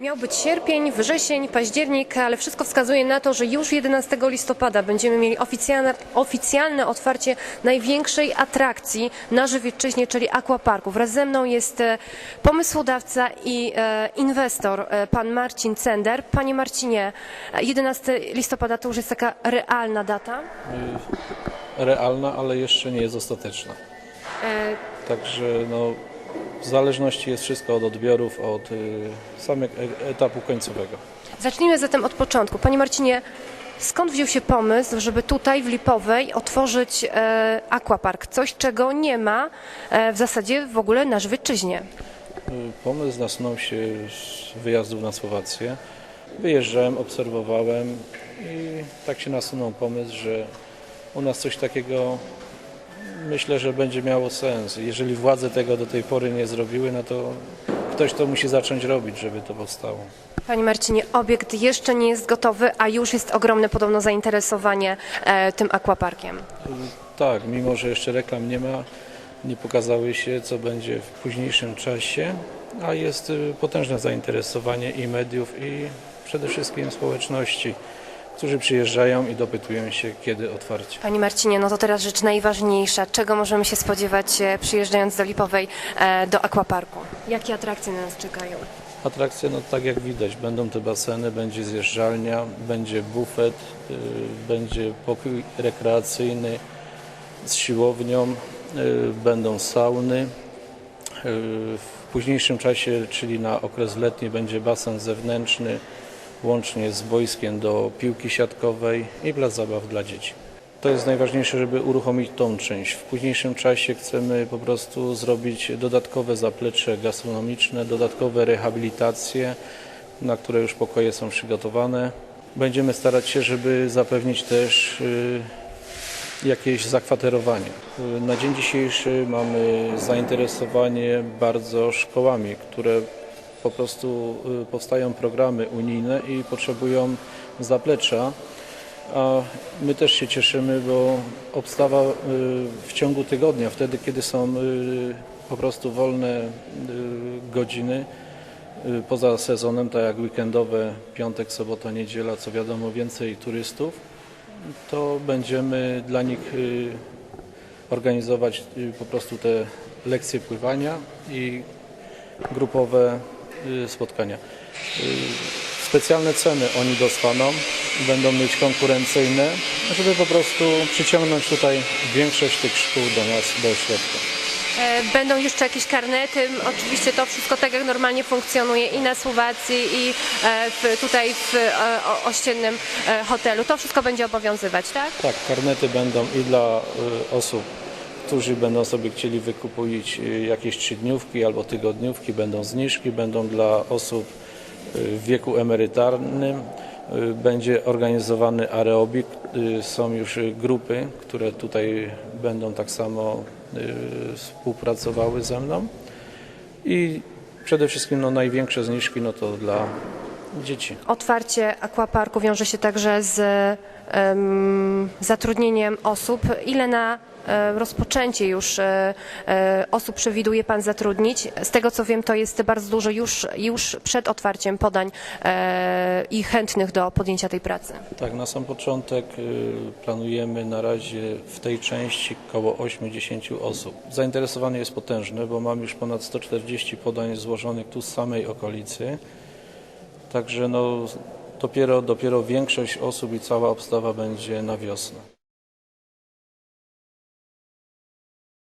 Miał być sierpień, wrzesień, październik, ale wszystko wskazuje na to, że już 11 listopada będziemy mieli oficjalne, oficjalne otwarcie największej atrakcji na Żywiecczyźnie, czyli Aquaparku. Wraz ze mną jest e, pomysłodawca i e, inwestor, e, pan Marcin Cender. Panie Marcinie, e, 11 listopada to już jest taka realna data. realna, ale jeszcze nie jest ostateczna. E, Także no, w zależności jest wszystko od odbiorów, od y, samego etapu końcowego. Zacznijmy zatem od początku. Panie Marcinie, skąd wziął się pomysł, żeby tutaj w Lipowej otworzyć e, aquapark? Coś, czego nie ma e, w zasadzie w ogóle na Żywiecczyźnie. Y, Pomysł nasunął się z wyjazdów na Słowację. Wyjeżdżałem, obserwowałem i tak się nasunął pomysł, że u nas coś takiego myślę, że będzie miało sens. Jeżeli władze tego do tej pory nie zrobiły, no to ktoś to musi zacząć robić, żeby to powstało. Panie Marcinie, obiekt jeszcze nie jest gotowy, a już jest ogromne podobno zainteresowanie e, tym aquaparkiem. Tak, mimo że jeszcze reklam nie ma, nie pokazały się, co będzie w późniejszym czasie, a jest y, potężne zainteresowanie i mediów, i przede wszystkim społeczności, którzy przyjeżdżają i dopytują się, kiedy otwarcie. Panie Marcinie, no to teraz rzecz najważniejsza. Czego możemy się spodziewać e, przyjeżdżając do Lipowej e, do aquaparku? Jakie atrakcje na nas czekają? Atrakcje, no tak jak widać, będą te baseny, będzie zjeżdżalnia, będzie bufet, y, będzie pokój rekreacyjny z siłownią, y, będą sauny. Y, W późniejszym czasie, czyli na okres letni, będzie basen zewnętrzny, łącznie z boiskiem do piłki siatkowej i plac zabaw dla dzieci. To jest najważniejsze, żeby uruchomić tą część. W późniejszym czasie chcemy po prostu zrobić dodatkowe zaplecze gastronomiczne, dodatkowe rehabilitacje, na które już pokoje są przygotowane. Będziemy starać się, żeby zapewnić też y, jakieś zakwaterowanie. Y, Na dzień dzisiejszy mamy zainteresowanie bardzo szkołami, które po prostu y, powstają programy unijne i potrzebują zaplecza. A my też się cieszymy, bo obstawa y, w ciągu tygodnia, wtedy kiedy są y, po prostu wolne godziny, poza sezonem, tak jak weekendowe, piątek, sobota, niedziela, co wiadomo więcej turystów, to będziemy dla nich organizować po prostu te lekcje pływania i grupowe spotkania. Y, Specjalne ceny oni dostaną, będą mieć konkurencyjne, żeby po prostu przyciągnąć tutaj większość tych szkół do nas, do ośrodka. E, Będą jeszcze jakieś karnety. Oczywiście to wszystko tak jak normalnie funkcjonuje i na Słowacji, i e, w, tutaj w e, ościennym hotelu. To wszystko będzie obowiązywać, tak? Tak, karnety będą i dla y, osób, którzy będą sobie chcieli wykupić y, jakieś trzydniówki albo tygodniówki, będą zniżki, będą dla osób y, w wieku emerytalnym. y, Będzie organizowany aerobik. Są już grupy, które tutaj będą tak samo współpracowały ze mną. I przede wszystkim no, największe zniżki no to dla dzieci. Otwarcie aquaparku wiąże się także z em, zatrudnieniem osób. Ile na e, rozpoczęcie już e, e, osób przewiduje Pan zatrudnić? Z tego co wiem, to jest bardzo dużo już, już przed otwarciem podań i chętnych do podjęcia tej pracy. Tak, na sam początek y, planujemy na razie w tej części około 8-10 osób. Zainteresowanie jest potężne, bo mam już ponad 140 podań złożonych tu z samej okolicy. Także no, dopiero, dopiero większość osób i cała obstawa będzie na wiosnę.